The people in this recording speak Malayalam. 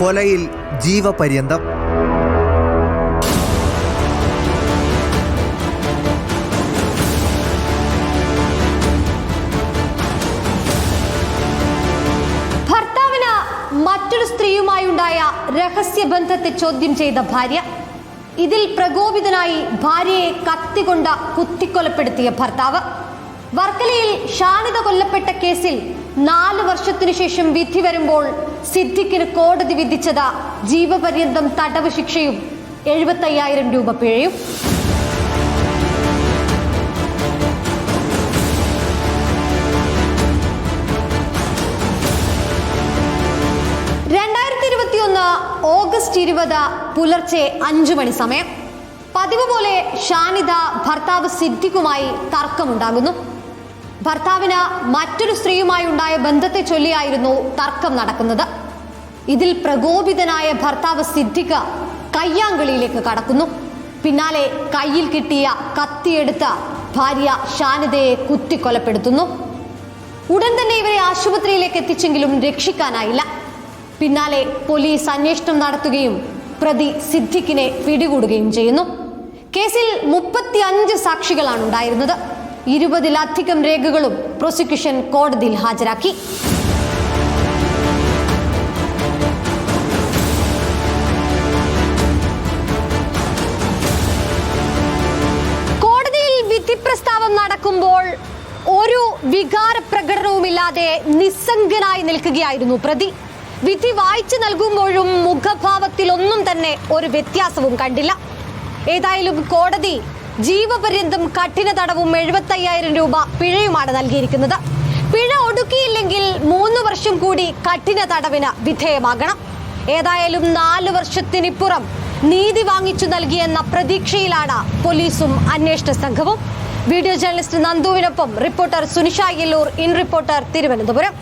കൊലയിൽ ജീവപര്യന്തം. മറ്റൊരു സ്ത്രീയുമായുണ്ടായ രഹസ്യബന്ധത്തെ ചോദ്യം ചെയ്ത ഭാര്യ. ഇതിൽ പ്രകോപിതനായി ഭാര്യയെ കത്തികൊണ്ട് കുത്തിക്കൊലപ്പെടുത്തിയ ഭർത്താവ്. വർക്കലയിൽ ഷാനിത കൊല്ലപ്പെട്ട കേസിൽ നാല് വർഷത്തിനു ശേഷം വിധി വരുമ്പോൾ സിദ്ദിഖിന് കോടതി വിധിച്ചത് ജീവപര്യന്തം തടവ് ശിക്ഷയും എഴുപത്തയ്യായിരം രൂപ പിഴയും. രണ്ടായിരത്തി ഇരുപത്തിയൊന്ന് ഓഗസ്റ്റ് ഇരുപത് പുലർച്ചെ അഞ്ചു മണി സമയം. പതിവ് പോലെ ഷാനിത ഭർത്താവ് സിദ്ദിഖുമായി തർക്കമുണ്ടാകുന്നു. ഭർത്താവിന് മറ്റൊരു സ്ത്രീയുമായി ഉണ്ടായ ബന്ധത്തെ ചൊല്ലിയായിരുന്നു തർക്കം നടക്കുന്നത്. ഇതിൽ പ്രകോപിതനായ ഭർത്താവ് സിദ്ധിക്ക് കയ്യാങ്കളിയിലേക്ക് കടക്കുന്നു. പിന്നാലെ കയ്യിൽ കിട്ടിയ കത്തിയെടുത്ത് ഭാര്യ ഷാനിതയെ കുത്തിക്കൊലപ്പെടുത്തുന്നു. ഉടൻ തന്നെ ഇവരെ ആശുപത്രിയിലേക്ക് എത്തിച്ചെങ്കിലും രക്ഷിക്കാനായില്ല. പിന്നാലെ പോലീസ് അന്വേഷണം നടത്തുകയും പ്രതി സിദ്ദിഖിനെ പിടികൂടുകയും ചെയ്യുന്നു. കേസിൽ മുപ്പത്തി അഞ്ച് സാക്ഷികളാണ് ഉണ്ടായിരുന്നത് ഇരുപതിലധികം രേഖകളും പ്രോസിക്യൂഷൻ കോടതിയിൽ ഹാജരാക്കി. കോടതിയിൽ വിധി പ്രസ്താവം നടക്കുമ്പോൾ ഒരു വികാര പ്രകടനവുമില്ലാതെ നിസ്സംഗനായി നിൽക്കുകയായിരുന്നു പ്രതി. വിധി വായിച്ചു നൽകുമ്പോഴും മുഖഭാവത്തിൽ ഒന്നും തന്നെ ഒരു വ്യത്യാസവും കണ്ടില്ല. ഏതായാലും കോടതി ജീവപര്യന്തം കഠിന തടവും എഴുപത്തയ്യായിരം രൂപ പിഴയുമാണ് നൽകിയിരിക്കുന്നത്. പിഴ ഒടുക്കിയില്ലെങ്കിൽ മൂന്ന് വർഷം കൂടി കഠിന തടവിന് വിധേയമാകണം. ഏതായാലും നാല് വർഷത്തിനിപ്പുറം നീതി വാങ്ങിച്ചു നൽകിയെന്ന പ്രതീക്ഷയിലാണ് പോലീസും അന്വേഷണ സംഘവും. Video journalist നന്ദുവിനൊപ്പം reporter Sunisha Yellur in reporter Thiruvananthapuram.